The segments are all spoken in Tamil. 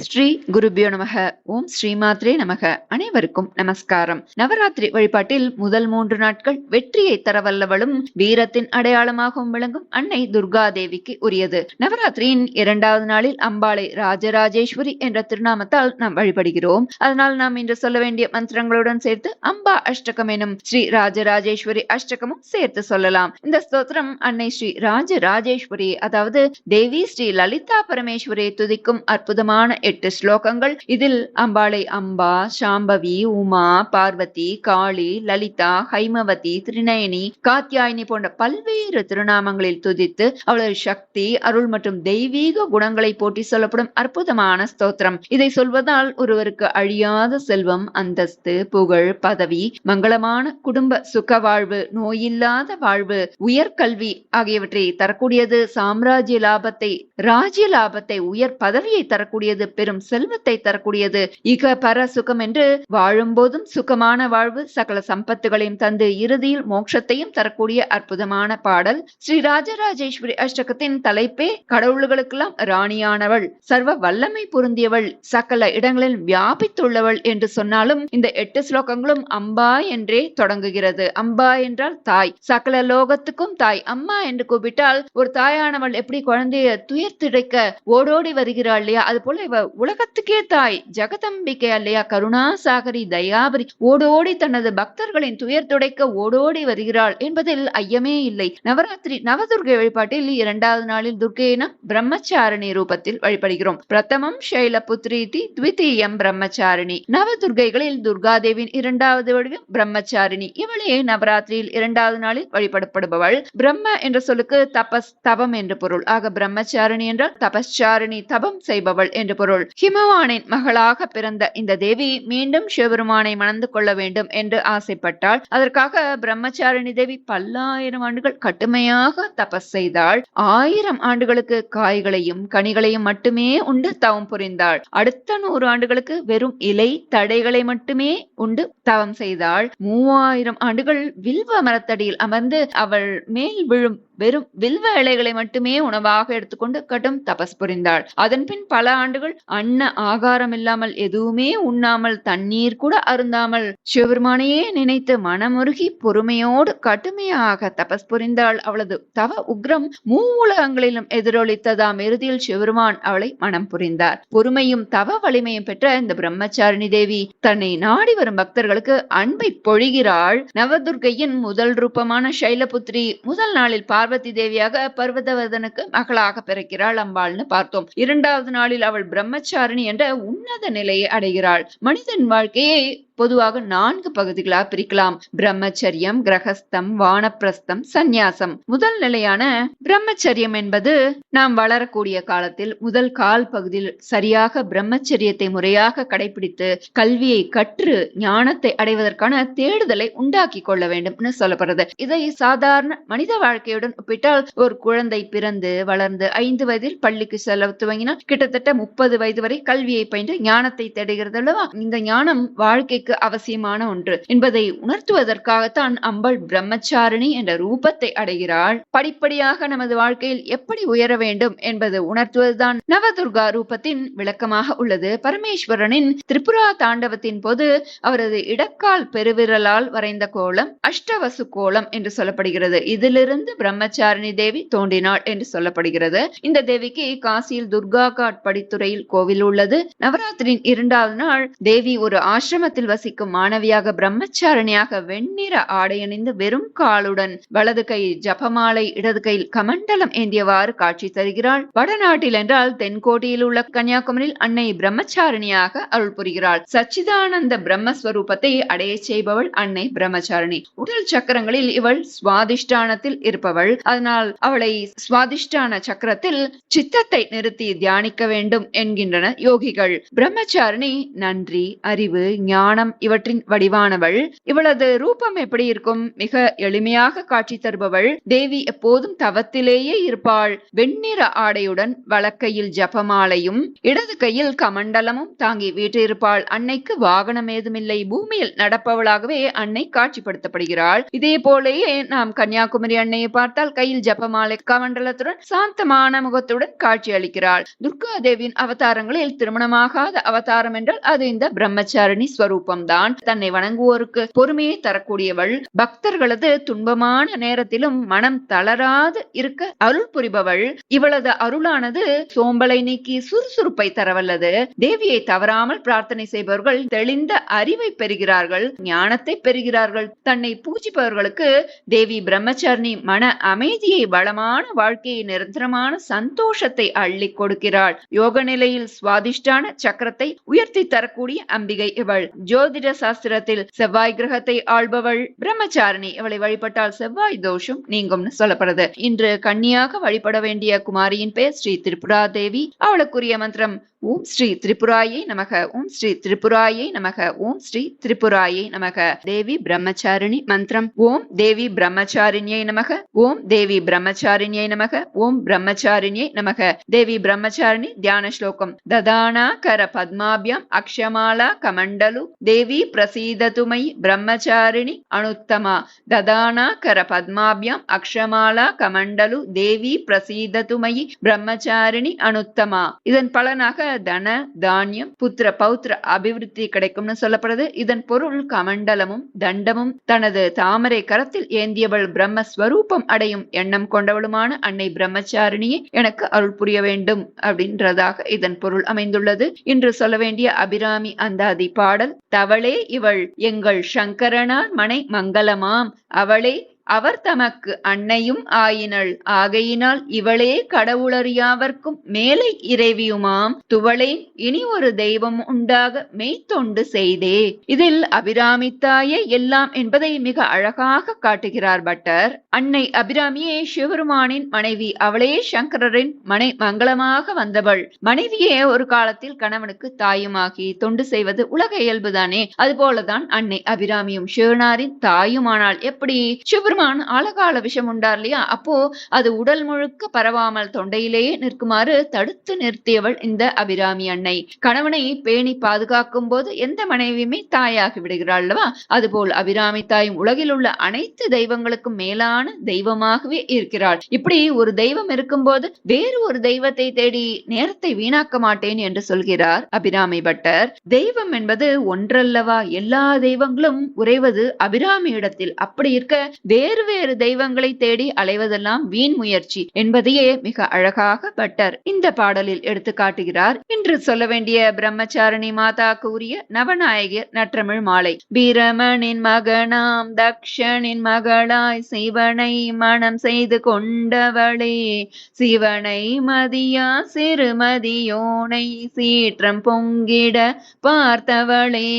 ஸ்ரீ குருபியோ நமக. ஓம் ஸ்ரீமாத்ரே நமக. அனைவருக்கும் நமஸ்காரம். நவராத்திரி வழிபாட்டில் முதல் மூன்று நாட்கள் வெற்றியை தரவல்லவளும் வீரத்தின் அடையாளமாகவும் விளங்கும் அன்னை துர்கா தேவிக்கு உரியது. நவராத்திரியின் இரண்டாவது நாளில் அம்பாளை ராஜராஜேஸ்வரி என்ற திருநாமத்தால் நாம் வழிபடுகிறோம். அதனால் நாம் இன்று சொல்ல வேண்டிய மந்திரங்களுடன் சேர்த்து அம்பா அஷ்டகம் எனும் ஸ்ரீ ராஜராஜேஸ்வரி அஷ்டகமும் சேர்த்து சொல்லலாம். இந்த ஸ்தோத்திரம் அன்னை ஸ்ரீ ராஜராஜேஸ்வரி அதாவது தேவி ஸ்ரீ லலிதா பரமேஸ்வரியை துதிக்கும் அற்புதமான எட்டு ஸ்லோகங்கள். இதில் அம்பாளை அம்பா சாம்பவி உமா பார்வதி காளி லலிதா ஹைமவதி திருநயனி காத்தியாயினி போன்ற பல்வேறு திருநாமங்களில் துதித்து அவளது சக்தி அருள் மற்றும் தெய்வீக குணங்களை போட்டி சொல்லப்படும் அற்புதமான ஸ்தோத்திரம். இதை சொல்வதால் ஒருவருக்கு அழியாத செல்வம் அந்தஸ்து புகழ் பதவி மங்களமான குடும்ப சுக வாழ்வு நோயில்லாத வாழ்வு உயர்கல்வி ஆகியவற்றை தரக்கூடியது. சாம்ராஜ்ய லாபத்தை ராஜ்ய லாபத்தை உயர் பதவியை தரக்கூடியது. பெரும் செல்வத்தை தரக்கூடியது. இக பர சுகம் என்று வாழும்போதும் சுகமான வாழ்வு சகல சம்பத்துகளையும் தந்து இறுதியில் மோட்சத்தையும் தரக்கூடிய அற்புதமான பாடல். ஸ்ரீ ராஜராஜேஸ்வரி அஷ்டகத்தின் தலைப்பே கடவுள்களுக்கெல்லாம் ராணியானவள். சர்வ வல்லமை பொருந்தியவள். சகல இடங்களில் வியாபித்துள்ளவள் என்று சொன்னாலும் இந்த எட்டு ஸ்லோகங்களும் அம்பா என்றே தொடங்குகிறது. அம்பா என்றால் தாய். சகல லோகத்துக்கும் தாய். அம்மா என்று கூப்பிட்டால் ஒரு தாயானவள் எப்படி குழந்தைய துயர்த்திடைக்க ஓடோடி வருகிறாள் இல்லையா? அது போல இவ உலகத்துக்கே தாய் ஜெகதம்பிகை அல்லையா கருணாசாகரி தயாபரி. ஓடோடி தனது பக்தர்களின் துயர் துடைக்க ஓடோடி வருகிறாள் என்பதில் ஐயமே இல்லை. நவராத்திரி நவதுர்கை வழிபாட்டில் இரண்டாவது நாளில் துர்கையினம் பிரம்மச்சாரணி ரூபத்தில் வழிபடுகிறோம். பிரதமம் சைலபுத்ரீதி த்விதீயம் பிரம்மச்சாரிணி. நவதுர்கைகளில் துர்காதேவின் இரண்டாவது வடிவம் பிரம்மச்சாரிணி. இவளே நவராத்திரியில் இரண்டாவது நாளில் வழிபடப்படுபவள். பிரம்ம என்ற சொல்லுக்கு தபஸ் தபம் என்று பொருள். ஆக பிரம்மச்சாரிணி என்றால் தபஸ்சாரிணி தபம் செய்பவள் என்று பொருள். ஹிமவானின் மகளாக பிறந்த இந்த தேவி மீண்டும் சிவபெருமானை மணந்து கொள்ள வேண்டும் என்று ஆசைப்பட்டாள். அதற்காக பிரம்மச்சாரிணி தேவி பல்லாயிரம் ஆண்டுகள் கடுமையாக தபஸ் செய்தாள். ஆயிரம் ஆண்டுகளுக்கு காய்களையும் கனிகளையும் மட்டுமே உண்டு தவம் புரிந்தாள். அடுத்த நூறு ஆண்டுகளுக்கு வெறும் இலை தடைகளை மட்டுமே உண்டு தவம் செய்தாள். மூவாயிரம் ஆண்டுகள் வில்வ மரத்தடியில் அமர்ந்து அவள் மேல் விழும் வெறும் வில்வ இலைகளை மட்டுமே உணவாக எடுத்துக்கொண்டு கடும் தபஸ் புரிந்தாள். அதன் பின் பல ஆண்டுகள் அன்ன ஆகாரம் இல்லாமல் எதுவுமே உண்ணாமல் தண்ணீர் கூட அருந்தாமல் சிவபெருமானையே நினைத்து மனமுருகி பொறுமையோடு கடுமையாக தபஸ் புரிந்தாள். அவளது தவ உக்ரம் மூவுலகங்களிலும் எதிரொலித்ததாம் இறுதியில் சிவருமான் அவளை மனம் புரிந்தார். பொறுமையும் தவ வலிமையும் பெற்ற இந்த பிரம்மச்சாரிணி தேவி தன்னை நாடி வரும் பக்தர்களுக்கு அன்பை பொழிகிறாள். நவதுர்கையின் முதல் ரூபமான சைலபுத்திரி முதல் நாளில் பார்வதி தேவியாக பர்வதவர்தனுக்கு மகளாக பிறக்கிறாள் அம்பாள்னு பார்த்தோம். இரண்டாவது நாளில் அவள் பிரம்மச்சாரிணி என்ற உன்னத நிலையை அடைகிறாள். மனிதன் வாழ்க்கையை பொதுவாக நான்கு பகுதிகளாக பிரிக்கலாம். பிரம்மச்சரியம் கிரகஸ்தம் வானப்பிரஸ்தம் சந்நியாசம். முதல் நிலையான பிரம்மச்சரியம் என்பது நாம் வளரக்கூடிய காலத்தில் முதல் கால் பகுதியில் சரியாக பிரம்மச்சரியத்தை முறையாக கடைபிடித்து கல்வியை கற்று ஞானத்தை அடைவதற்கான தேடுதலை உண்டாக்கி கொள்ள வேண்டும் சொல்லப்படுறது. இதை சாதாரண மனித வாழ்க்கையுடன் ஒப்பிட்டால் ஒரு குழந்தை பிறந்து வளர்ந்து ஐந்து வயதில் பள்ளிக்கு செல்ல துவங்கினால் கிட்டத்தட்ட முப்பது வயது வரை கல்வியை பயின்று ஞானத்தை தேடுகிறது அல்லவா? இந்த ஞானம் வாழ்க்கை வாழ்க்கைக்கு அவசியமான ஒன்று. என்பதை உணர்த்துவதற்காகத்தான் அம்பள் பிரம்மச்சாரிணி என்ற ரூபத்தை அடைகிறாள். படிப்படியாக நமது வாழ்க்கையில் எப்படி உயர வேண்டும் என்பது உணர்த்துவதுதான் நவதுர்கா ரூபத்தின் விளக்கமாக உள்ளது. பரமேஸ்வரனின் திரிபுரா தாண்டவத்தின் போது அவரது இடக்கால் பெருவிரலால் வரைந்த கோலம் அஷ்டவசு கோலம் என்று சொல்லப்படுகிறது. இதிலிருந்து பிரம்மச்சாரிணி தேவி தோன்றினாள் என்று சொல்லப்படுகிறது. இந்த தேவிக்கு காசியில் துர்கா காட் படித்துறையில் கோவில் உள்ளது. நவராத்திரியின் இரண்டாவது நாள் தேவி ஒரு ஆசிரமத்தில் வசிக்கும் மாணவியாக பிரம்மச்சாரணியாக வெண்ணிற ஆடையணிந்து வெறும் காலுடன் வலது கையில் ஜபமாலை இடது கையில் கமண்டலம் ஏந்தியவாறு காட்சி தருகிறாள். வடநாட்டில் என்றால் தென்கோட்டியில் உள்ள கன்னியாகுமரியில் அன்னை பிரம்மச்சாரணியாக அருள் புரிகிறாள். சச்சிதானந்த பிரம்மஸ்வரூபத்தை அடைய செய்பவள் அன்னை பிரம்மச்சாரணி. உடல் சக்கரங்களில் இவள் சுவாதிஷ்டானத்தில் இருப்பவள். அதனால் அவளை சுவாதிஷ்டான சக்கரத்தில் சித்தத்தை நிறுத்தி தியானிக்க வேண்டும் என்கின்றன யோகிகள். பிரம்மச்சாரணி நன்றி அறிவு ஞானம் மனம் இவற்றின் வடிவானவள். இவளது ரூபம் எப்படி இருக்கும்? மிக எளிமையாக காட்சி தருபவள். தேவி எப்போதும் தவத்திலேயே இருப்பாள். வெண்ணிற ஆடையுடன் வழக்கையில் ஜபமாலையும் இடது கையில் கமண்டலமும் தாங்கி வீற்றிருப்பாள். அன்னைக்கு வாகனம் ஏதுமில்லை. பூமியில் நடப்பவளாகவே அன்னை காட்சிப்படுத்தப்படுகிறாள். இதே போலேயே நாம் கன்னியாகுமரி அன்னையை பார்த்தால் கையில் ஜபமாலை கமண்டலத்துடன் சாந்தமான முகத்துடன் காட்சி அளிக்கிறாள். துர்கா தேவியின் அவதாரங்களில் திருமணமாகாத அவதாரம் என்றால் அது இந்த பிரம்மச்சாரிணி ஸ்வரூபம். முகம்தான் தன்னை வணங்குவோருக்கு பொறுமையை தரக்கூடியவள். பக்தர்களது துன்பமான நேரத்திலும் மனம் தளராது இருக்க அருள் புரிபவள். இவளது அருளானது சோம்பலை நீக்கி சுறுசுறுப்பை தரவல்லது. தேவியை தவறாமல் பிரார்த்தனை செய்பவர்கள் தெளிந்த அறிவை பெறுகிறார்கள் ஞானத்தை பெறுகிறார்கள். தன்னை பூஜிப்பவர்களுக்கு தேவி பிரம்மச்சாரிணி மன அமைதியை வளமான வாழ்க்கையை நிரந்தரமான சந்தோஷத்தை அள்ளி கொடுக்கிறாள். யோக நிலையில் சுவாதிஷ்டான சக்கரத்தை உயர்த்தி தரக்கூடிய அம்பிகை இவள். ஜோ ஜோதிட சாஸ்திரத்தில் செவ்வாய் கிரகத்தை ஆள்பவள் பிரம்மச்சாரணி. இவளை வழிபட்டால் செவ்வாய் தோஷம் நீங்கும்னு சொல்லப்படுது. இன்று கன்னியாக வழிபட வேண்டிய குமாரியின் பெயர் ஸ்ரீ திரிபுரா தேவி. அவளுக்குரிய மந்திரம் ஓம் ஸ்ரீ திரிபுராயை நமக ஓம் ஸ்ரீ திரிபுராயை நமக ஓம் ஸ்ரீ திரிபுராயை நமக. தேவி பிரம்மச்சாரிணி மந்திரம் ஓம் தேவி பிரம்மச்சாரிணியை நமக ஓம் தேவி பிரம்மச்சாரிணியை நமக ஓம் பிரம்மச்சாரிணியை நமக. தேவி பிரம்மச்சாரிணி தியான ஸ்லோகம். ததானா கர பத்மாபியம் அக்ஷமாலா கமண்டலு தேவி பிரசீததுமை பிரம்மச்சாரிணி அனுத்தமா ததானா கர பத்மாபியம் அக்ஷமாலா கமண்டலு தேவி பிரசீததுமயி பிரம்மச்சாரிணி அனுத்தமா இதன் பலனாக தன தானியம் புத்திர பௌத்திர அபிவிருத்தி கிடைக்கும்னு சொல்லப்படுது. இதன் பொருள் கமண்டலமும் தண்டமும் தனது தாமரை கரத்தில் ஏந்தியவள் பிரம்மஸ்வரூபம் அடையும் எண்ணம் கொண்டவளுமான அன்னை பிரம்மச்சாரிணியை எனக்கு அருள் புரிய வேண்டும் அப்படின்றதாக இதன் பொருள் அமைந்துள்ளது. இன்று சொல்ல வேண்டிய அபிராமி அந்தாதி பாடல் அவளே இவள். எங்கள் சங்கரனார் மனை மங்களமாம். அவளே அவர் தமக்கு அன்னையும் ஆயினள். ஆகையினால் இவளே கடவுளறியாவர்க்கும் மேலை இறைவியுமாம். துவளேன் இனி ஒரு தெய்வம் உண்டாக மெய்த்தொண்டு செய்தே. இதில் அபிராமித்தாயே எல்லாம் என்பதை மிக அழகாக காட்டுகிறார் பட்டர். அன்னை அபிராமியே சிவபெருமானின் மனைவி. அவளே சங்கரரின் மனை மங்களமாக வந்தவள். மனைவியே ஒரு காலத்தில் கணவனுக்கு தாயுமாகி தொண்டு செய்வது உலக இயல்புதானே. அதுபோலதான் அன்னை அபிராமியும் சிவனாரின் தாயுமானால் எப்படி? சிவபெருமான் பெருமான் ஆழகால விஷம் உண்டார் இல்லையா? அப்போ அது உடல் முழுக்க பரவாமல் தொண்டையிலேயே நிற்குமாறு தடுத்து நிறுத்தியவள் இந்த அபிராமி அன்னை. கணவனை பேணி பாதுகாக்கும் போது எந்த மனைவியுமே தாயாகி விடுகிறாள் அல்லவா? அதுபோல் அபிராமி தாயும் உலகில் உள்ள அனைத்து தெய்வங்களுக்கும் மேலான தெய்வமாகவே இருக்கிறாள். இப்படி ஒரு தெய்வம் இருக்கும்போது வேறு ஒரு தெய்வத்தை தேடி நேரத்தை வீணாக்க மாட்டேன் என்று சொல்கிறார் அபிராமி பட்டர். தெய்வம் என்பது ஒன்றல்லவா? எல்லா தெய்வங்களும் உறைவது அபிராமி இடத்தில் அப்படி இருக்க வேறு வேறு தெய்வங்களை தேடி அலைவதெல்லாம் வீண் முயற்சி என்பதையே மிக அழகாக பட்டர் இந்த பாடலில் எடுத்து காட்டுகிறார். இன்று சொல்ல வேண்டிய பிரம்மச்சாரணி மாதா கூறிய நவநாயகர் நற்றமிழ் மாலை. பீரமனின் மகனாம் தக்ஷனின் மகளாய் சிவனை மனம் செய்து கொண்டவளே சிவனை மதியா சிறுமதியோனை சீற்றம் பொங்கிட பார்த்தவளே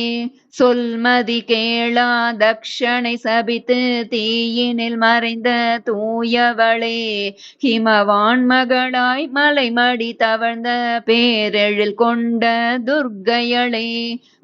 சொல்மதி கேளா தக்ஷனை சபித்து தீயினில் மறைந்த தூயவளே ஹிமவான் மகளாய் மலைமடி தவழ்ந்த பேரெழில் கொண்ட துர்க்கையளே.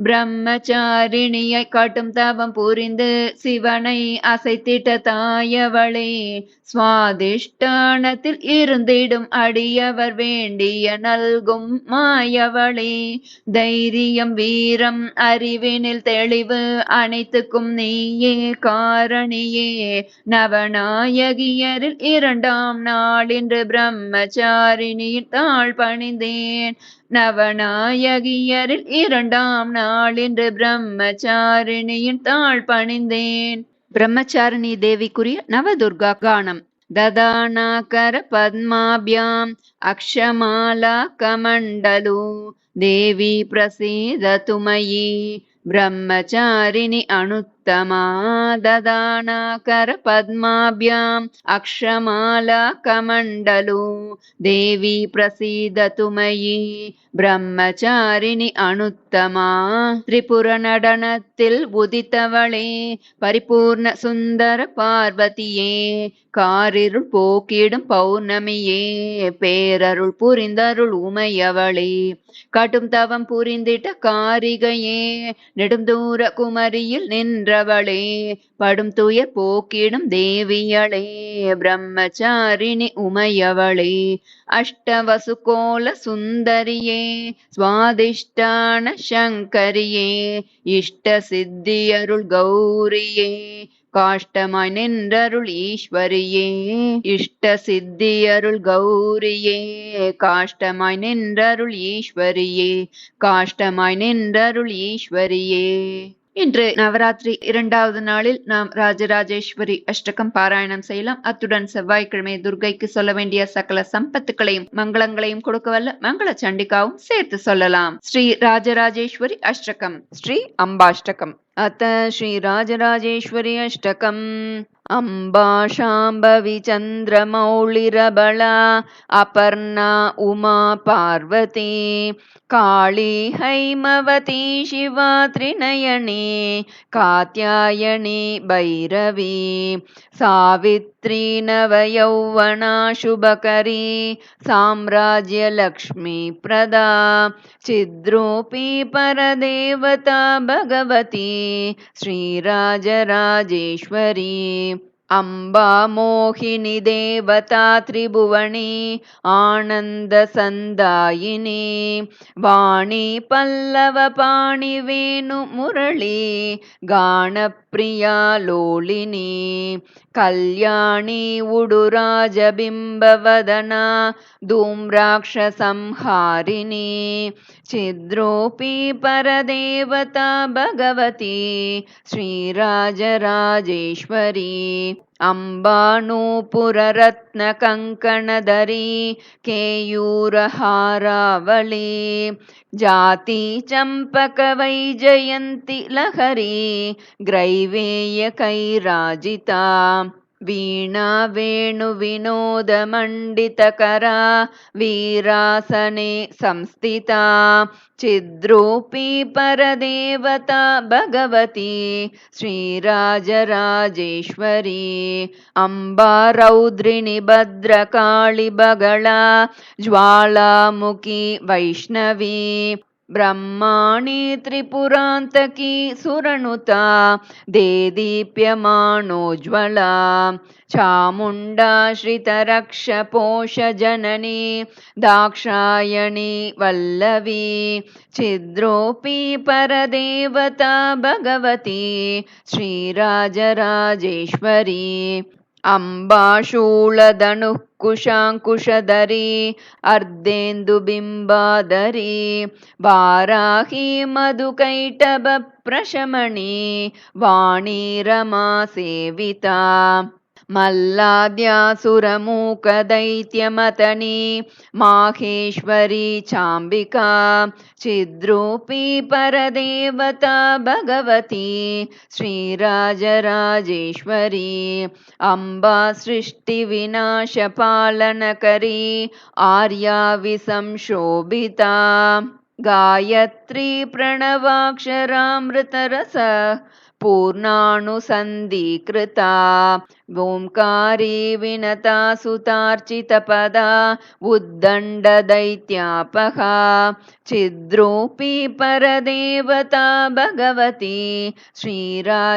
பிரம்மச்சாரிணியை காட்டும் தவம் புரிந்து சிவனை அசைத்திட்ட தாயவளே சுவாதிஷ்டானத்தில் இருந்திடும் அடியவர் வேண்டிய நல்கும் மாயவளே. தைரியம் வீரம் அறிவினில் தெளிவு அனைத்துக்கும் நீயே காரணியே. நவநாயகியரில் இரண்டாம் நாள் இன்று பிரம்மச்சாரிணியின் தாழ் பணிந்தேன். நவநாயகியரில் இரண்டாம் நாள் இன்று பிரம்மச்சாரிணியின் தாழ் பணிந்தேன் பிரம்மச்சாரிணி தேவிக்குரிய நவதுர்கா கானம் ददानाकर पद्माभ्याम् अक्षमाला कमण्डलु देवी प्रसीदतु मयि ब्रह्मचारिणि अणु उत्तमा ददानाकरपद्माभ्याम् अक्षमाला कमण्डलो देवी प्रसीदतु मयि பிரம்மச்சாரிணி அனுத்தமா திரிபுர நடனத்தில் உதித்தவளே பரிபூர்ண சுந்தர பார்வதியே காரிருள் போக்கிடும் பௌர்ணமியே பேரருள் புரிந்தருள் உமையவளே கடும் தவம் புரிந்திட்ட காரிகையே நெடுந்தூர குமரியில் நின்றவளே படும் துயர் போக்கிடும் தேவியளே பிரம்மச்சாரிணி உமையவளே. அஷ்டவசுகோல சுந்தரியே சுவாதிஷ்டான சங்கரியே இஷ்ட சித்தியருள் கௌரியே காஷ்டமாய் நின்றருள் ஈஸ்வரியே இஷ்ட சித்தியருள் கௌரியே காஷ்டமாய் நின்றருள் ஈஸ்வரியே காஷ்டமாய் நின்றருள் ஈஸ்வரியே. இன்று நவராத்திரி இரண்டாவது நாளில் நாம் ராஜராஜேஸ்வரி அஷ்டகம் பாராயணம் செய்யலாம். அத்துடன் செவ்வாய்க்கிழமை துர்கைக்கு சொல்ல வேண்டிய சகல சம்பத்துக்களையும் மங்களங்களையும் கொடுக்க வல்ல மங்கள சண்டிகாவும் சேர்த்து சொல்லலாம். ஸ்ரீ ராஜராஜேஸ்வரி அஷ்டகம். ஸ்ரீ அம்பாஷ்டகம். அத்த ஸ்ரீ ராஜராஜேஸ்வரி அஷ்டகம். शाम्भवी चन्द्रमौळिरबला अपर्णा उमा पार्वती काळी हैमवती शिवा त्रिनयनी कात्यायनी भैरवी सावित्री नवयौवना शुभकरी साम्राज्यलक्ष्मीप्रदा चिद्रूपी परदेवता भगवती श्रीराजराजेश्वरी अम्बा मोहिनी देवता त्रिभुवनी आनन्दसन्दायिनी वाणी पल्लवपाणिवेणुमुरळी गानप्रिया लोलिनी कल्याणी उडुराजबिम्बवदना धूम्राक्षसंहारिणी चिद्रूपी परदेवता भगवती श्रीराजराजेश्वरी अम्बानूपुररत्नकङ्कणधरी केयूरहारावळी जाति चम्पकवैजयन्ति लहरी ग्रैवेयकैराजिता वीणा वेणुविनोदमण्डितकरा वीरासने संस्थिता चिद्रूपी परदेवता भगवती श्रीराजराजेश्वरी अम्बारौद्रिणि भद्रकाळिबगळा ज्वालामुखी वैष्णवी ब्रह्माणि त्रिपुरान्तकी सुरनुता देदीप्यमानोज्ज्वला चामुण्डा श्रितरक्षपोषजननी दाक्षायणी वल्लवी छिद्रोऽपि परदेवता भगवती श्रीराजराजेश्वरी अम्बाशूलधनुः कुशाङ्कुशधरी अर्धेन्दुबिम्बाधरी वाराही मधुकैटभप्रशमणी वाणी रमा सेविता मल्लाद्यासुरमूकदैत्यमतनी माहेश्वरी चाम्बिका चिद्रूपी परदेवता भगवती श्रीराजराजेश्वरी अम्बा सृष्टिविनाशपालनकरी आर्या विसंशोभिता गायत्री प्रणवाक्षरामृतरस पूर्णानुसन्धीकृता। ओङ्कारी विनता सुतार्चितपदा उद्दण्डदैत्यापहा। चिद्रूपी परदेवता भगवती श्रीराजराजेश्वरी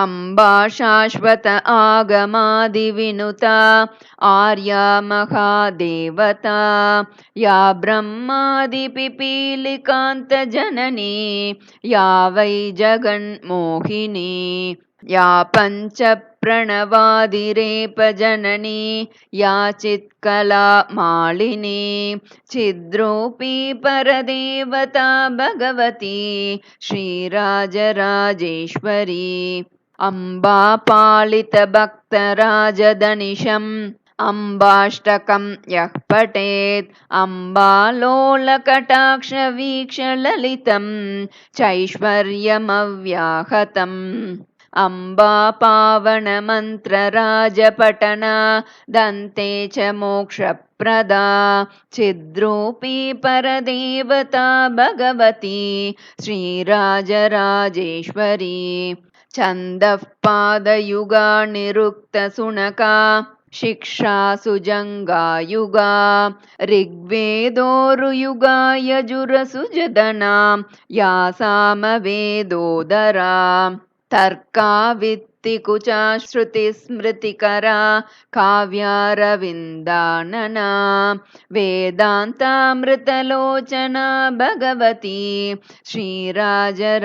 अम्बा शाश्वत आगमादिविनुता आर्या महादेवता। या ब्रह्मादिपिपीलिकान्तजननी या वै जगन्मोहिनी या पञ्चप्रणवादिरेपजननी या चित्कला मालिनी छिद्रूपी परदेवता भगवती श्रीराजराजेश्वरी अम्बा पालितभक्तराजदनिशम् अम्बाष्टकं यः पठेत् अम्बालोलकटाक्षवीक्षललितं चैश्वर्यमव्याहतम्। अम्बा पावनमन्त्रराजपटना दन्ते च मोक्षप्रदा। चिद्रूपी परदेवता भगवती श्रीराजराजेश्वरी छन्दः पादयुगा निरुक्तसुनका शिक्षा ऋग्वेदोरुयुगा यजुरसुजदना यासामवेदोदरा तर्कावित् श्रुतिस्मृतिकरा काव्यारविन्दानना वेदान्तामृतलोचना भगवती श्रीराजराजेश्वरी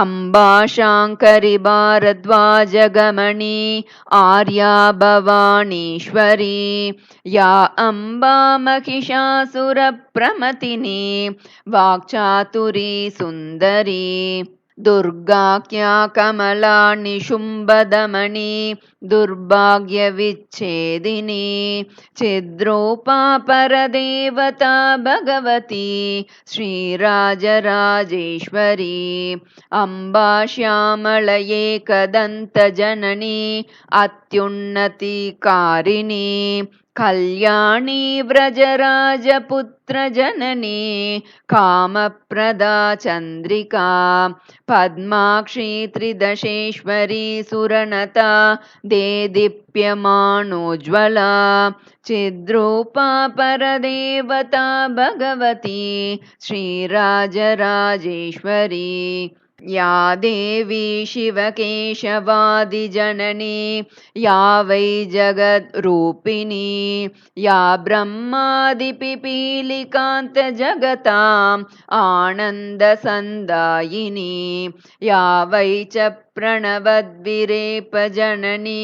अम्बा शाङ्करि भारद्वाजगमनी आर्या भवानीश्वरी या अम्बा महिषासुरप्रमतिनी वाक्चातुरी सुन्दरी दुर्गाख्या कमला निशुम्भदमणि दुर्भाग्यविच्छेदिनी चिद्रूपा परदेवता भगवती श्रीराजराजेश्वरी अम्बा श्यामलयेकदन्तजननी अत्युन्नतिकारिणी कल्याणी व्रजराजपुत्रजननी कामप्रदा चन्द्रिका पद्माक्षी त्रिदशेश्वरी सुरनता देदीप्यमानोज्ज्वला चिद्रूपा परदेवता भगवती श्रीराजराजेश्वरी या देवी शिवकेशवादिजननी या वै जगद्रूपिणी या ब्रह्मादिपिपीलिकान्तजगताम् आनन्दसन्दायिनी या वै च प्रणवद्विरेपजननी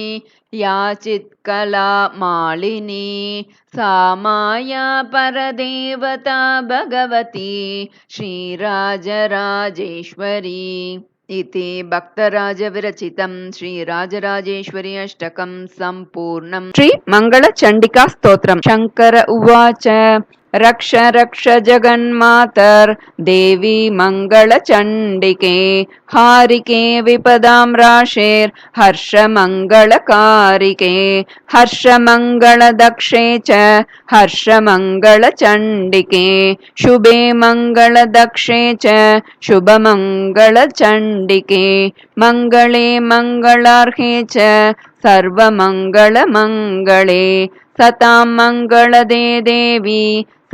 या चित्कला मालिनी सा माया परदेवता भगवती श्रीराजराजेश्वरी इति भक्तराजविरचितं श्रीराजराजेश्वरी अष्टकं सम्पूर्णम् श्रीमङ्गलचण्डिकास्तोत्रम् शङ्कर उवाच रक्ष रक्ष जगन्मातर् देवी मङ्गलचण्डिके हारिके विपदां राशेर् हर्षमङ्गलकारिके हर्षमङ्गलदक्षे च हर्षमङ्गलचण्डिके शुभे मङ्गलदक्षे च शुभमङ्गलचण्डिके मङ्गले मङ्गलार्हे च सर्वमङ्गलमङ्गले सतां मङ्गलदे देवी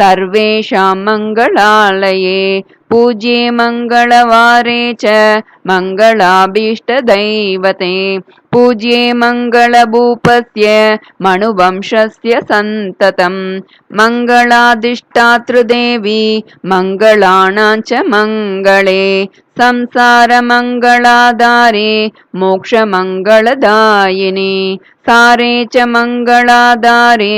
सर्वेषां मङ्गलालये पूज्ये मङ्गलवारे च मङ्गलाभीष्टदैवते। पूज्ये मङ्गलभूपस्य मणुवंशस्य सन्ततं मङ्गलाधिष्ठातृदेवी मङ्गलानां च मङ्गले। संसारमङ्गलाधारे मोक्षमङ्गलदायिनि। सारे च मङ्गलाधारे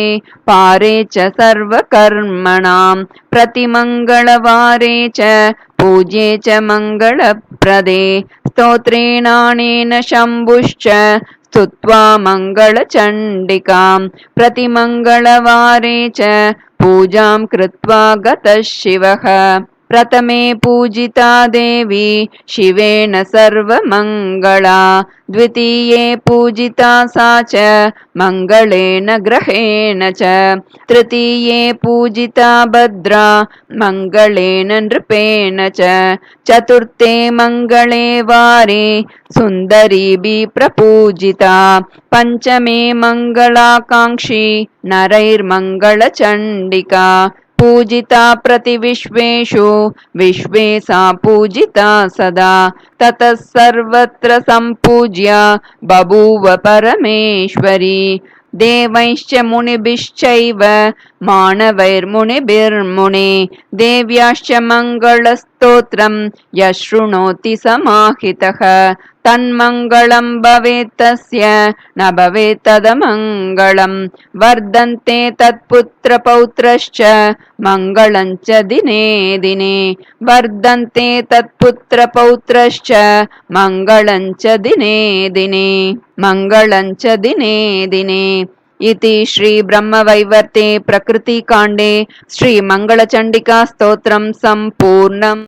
पारे च सर्वकर्मणां प्रतिमङ्गलवारे च पूज्ये च मङ्गलप्रदे स्तोत्रेणानेन शम्भुश्च स्तुत्वा मङ्गलचण्डिकां प्रतिमङ्गलवारे च पूजां कृत्वा गतः शिवः प्रथमे पूजिता देवी शिवेन सर्वमङ्गला द्वितीये पूजिता सा च मङ्गलेन ग्रहेण च। तृतीये पूजिता भद्रा मङ्गलेन नृपेण च। चतुर्थे मङ्गले वारे सुन्दरीभिः प्रपूजिता। पञ्चमे मङ्गलाकाङ्क्षी नरैर्मङ्गलचण्डिका पूजिता प्रतिविश्वेषु विश्वे सा पूजिता सदा। ततः सर्वत्र सम्पूज्य बभूव परमेश्वरी। देवैश्च मुनिभिश्चैव, मानवैर्मुनिभिर्मुने। देव्याश्च मङ्गलस्तो शृणोति समाहितः। तन्मङ्गलं भवेत् तस्य न भवेत् तदमङ्गलम्। वर्धन्ते तत्पुत्रपौत्रश्च मङ्गलं च दिने दिने। वर्धन्ते तत्पुत्रपौत्रश्च मङ्गलं च दिने दिने। मङ्गलं च दिने दिने। इति श्रीब्रह्मवैवर्ते प्रकृतिकाण्डे श्रीमङ्गलचण्डिका स्तोत्रं सम्पूर्णम्